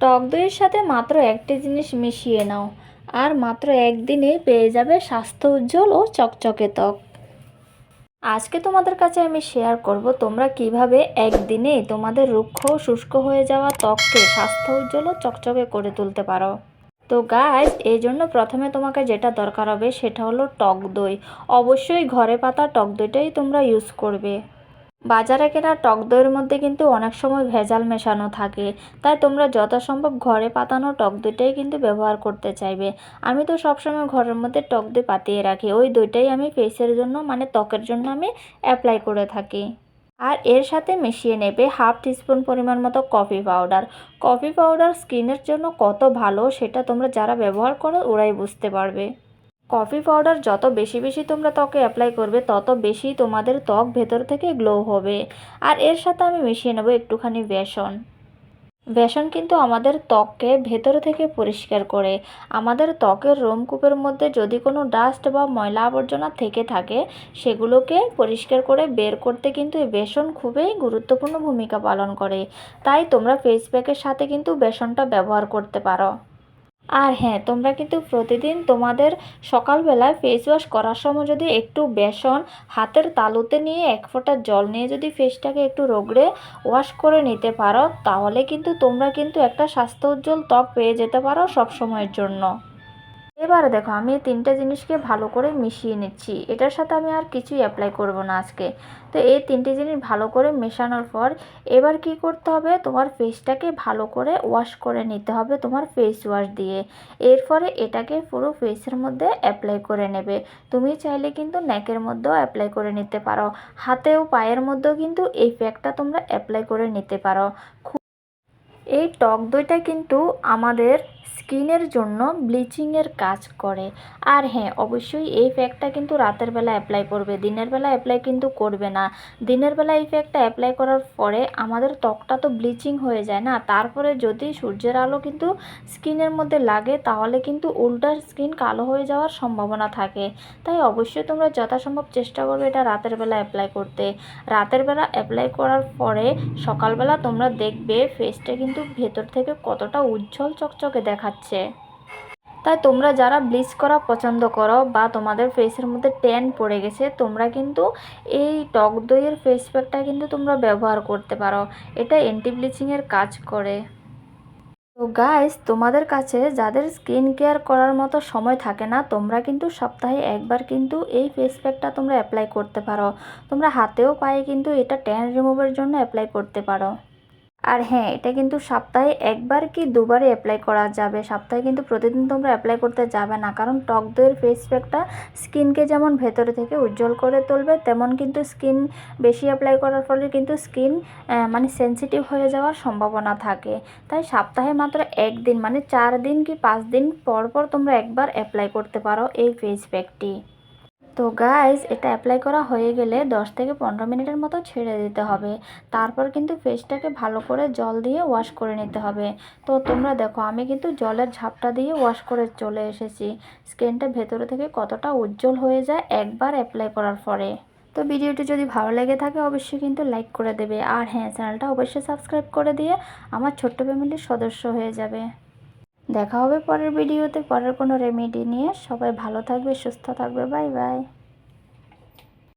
টক দইয়ের সাথে মাত্র একটি জিনিস মিশিয়ে নাও, আর মাত্র একদিনে পেয়ে যাবে স্বাস্থ্য উজ্জ্বল ও চকচকে ত্বক। আজকে তোমাদের কাছে আমি শেয়ার করব তোমরা কীভাবে একদিনে তোমাদের রুক্ষ শুষ্ক হয়ে যাওয়া ত্বককে স্বাস্থ্য উজ্জ্বল ও চকচকে করে তুলতে পারো। তো গাইজ এই জন্য প্রথমে তোমাকে যেটা দরকার হবে সেটা হলো টক দই। অবশ্যই ঘরে পাতা টক দইটাই তোমরা ইউজ করবে। বাজারে কেনা টক দইয়ের মধ্যে কিন্তু অনেক সময় ভেজাল মেশানো থাকে। তাই তোমরা যথাসম্ভব ঘরে পাতানো টক দইটাই কিন্তু ব্যবহার করতে চাইবে। আমি তো সবসময় ঘরের মধ্যে টক দই পাতিয়ে রাখি। ওই দইটাই আমি ফেসের জন্য মানে ত্বকের জন্য আমি অ্যাপ্লাই করে থাকি। আর এর সাথে মিশিয়ে নেবে হাফ টিস্পুন পরিমাণ মতো কফি পাউডার কফি পাউডার স্কিনের জন্য কত ভালো সেটা তোমরা যারা ব্যবহার করো ওরাই বুঝতে পারবে। কফি পাউডার যত বেশি বেশি তোমরা ত্বকে অ্যাপ্লাই করবে, তত বেশি তোমাদের ত্বক ভেতর থেকে গ্লো হবে। আর এর সাথে আমি মিশিয়ে নেব একটুখানি বেসন। বেসন কিন্তু আমাদের ত্বককে ভেতর থেকে পরিষ্কার করে। আমাদের ত্বকের রোমকূপের মধ্যে যদি কোনো ডাস্ট বা ময়লা আবর্জনা থেকে থাকে, সেগুলোকে পরিষ্কার করে বের করতে কিন্তু এই বেসন খুবই গুরুত্বপূর্ণ ভূমিকা পালন করে। তাই তোমরা ফেস প্যাকের সাথে কিন্তু বেসনটা ব্যবহার করতে পারো। আর হ্যাঁ তোমরা কিন্তু প্রতিদিন তোমাদের সকালবেলায় ফেস ওয়াশ করার সময় যদি একটু বেসন হাতের তালুতে নিয়ে এক ফোঁটা জল নিয়ে যদি ফেসটাকে একটু রোগড়ে ওয়াশ করে নিতে পারো, তাহলে কিন্তু তোমরা কিন্তু একটা স্বাস্থ্য উজ্জ্বল ত্বক পেয়ে যেতে পারো সব সময়ের জন্য। এবারে দেখো, আমি তিনটে জিনিসকে ভালো করে মিশিয়ে নিচ্ছি। এটার সাথে আমি আর কিছুই অ্যাপ্লাই করব না আজকে। তো এই তিনটে জিনিস ভালো করে মেশানোর পর, এবার কি করতে হবে? তোমার ফেসটাকে ভালো করে ওয়াশ করে নিতে হবে তোমার ফেস ওয়াশ দিয়ে। এরপরে এটাকে পুরো ফেসের মধ্যে অ্যাপ্লাই করে নেবে। তুমি চাইলে কিন্তু নেকের মধ্যেও অ্যাপ্লাই করে নিতে পারো। হাতে ও পায়ের মধ্যেও কিন্তু এই প্যাকটা তোমরা অ্যাপ্লাই করে নিতে পারো। এই টক দইটা কিন্তু আমাদের স্কিনের জন্য ব্লিচিংয়ের কাজ করে। আর হ্যাঁ অবশ্যই এই প্যাকটা কিন্তু রাতের বেলা অ্যাপ্লাই করবে। দিনের বেলা অ্যাপ্লাই কিন্তু করবে না। দিনের বেলা এই প্যাকটা অ্যাপ্লাই করার পরে আমাদের ত্বকটা তো ব্লিচিং হয়ে যায় না। তারপরে যদি সূর্যের আলো কিন্তু স্কিনের মধ্যে লাগে, তাহলে কিন্তু উল্টার স্কিন কালো হয়ে যাওয়ার সম্ভাবনা থাকে। তাই অবশ্যই তোমরা যথাসম্ভব চেষ্টা করবে এটা রাতের বেলা অ্যাপ্লাই করতে। রাতের বেলা অ্যাপ্লাই করার পরে সকালবেলা তোমরা দেখবে ফেসটা কিন্তু ভেতর থেকে কতটা উজ্জ্বল চকচকে দেখাচ্ছে। তাই তোমরা যারা ব্লিচ করা পছন্দ করো বা তোমাদের ফেসের মধ্যে ট্যান পড়ে গেছে, তোমরা কিন্তু এই টক দইয়ের ফেস প্যাকটা কিন্তু তোমরা ব্যবহার করতে পারো। এটা অ্যান্টি ব্লিচিংয়ের কাজ করে। তো গাইস তোমাদের কাছে যাদের স্কিন কেয়ার করার মতো সময় থাকে না, তোমরা কিন্তু সপ্তাহে একবার কিন্তু এই ফেস প্যাকটা তোমরা অ্যাপ্লাই করতে পারো। তোমরা হাতেও পায়ে কিন্তু এটা ট্যান রিমুভের জন্য অ্যাপ্লাই করতে পারো। আর হ্যাঁ এটা কিন্তু সপ্তাহে একবার কি দুবারে অ্যাপ্লাই করা যাবে? সপ্তাহে কিন্তু প্রতিদিন তোমরা অ্যাপ্লাই করতে যাবে না। কারণ টক দইয়ের ফেস প্যাকটা স্কিনকে যেমন ভেতরে থেকে উজ্জ্বল করে তুলবে, তেমন কিন্তু স্কিন বেশি অ্যাপ্লাই করার ফলে কিন্তু স্কিন মানে সেন্সিটিভ হয়ে যাওয়ার সম্ভাবনা থাকে। তাই সপ্তাহে মাত্র একদিন মানে চার দিন কি পাঁচ দিন পর পর তোমরা একবার অ্যাপ্লাই করতে পারো এই ফেস প্যাকটি তো গাইজ এটা অ্যাপ্লাই করা হয়ে গেলে 10 থেকে পনেরো মিনিটের মতো ছেড়ে দিতে হবে। তারপর কিন্তু ফেসটাকে ভালো করে জল দিয়ে ওয়াশ করে নিতে হবে। তো তোমরা দেখো, আমি কিন্তু জলের ঝাপটা দিয়ে ওয়াশ করে চলে এসেছি। স্কিনটা ভেতরে থেকে কতটা উজ্জ্বল হয়ে যায় একবার অ্যাপ্লাই করার পরে। তো ভিডিওটি যদি ভালো লেগে থাকে, অবশ্যই কিন্তু লাইক করে দেবে। আর হ্যাঁ চ্যানেলটা অবশ্যই সাবস্ক্রাইব করে দিয়ে আমার ছোট্ট ফ্যামিলির সদস্য হয়ে যাবে। দেখা হবে পরের ভিডিওতে। পরের কোনো রেমেডি নিয়ে সবাই ভালো থাকবে, সুস্থ থাকবে। Bye bye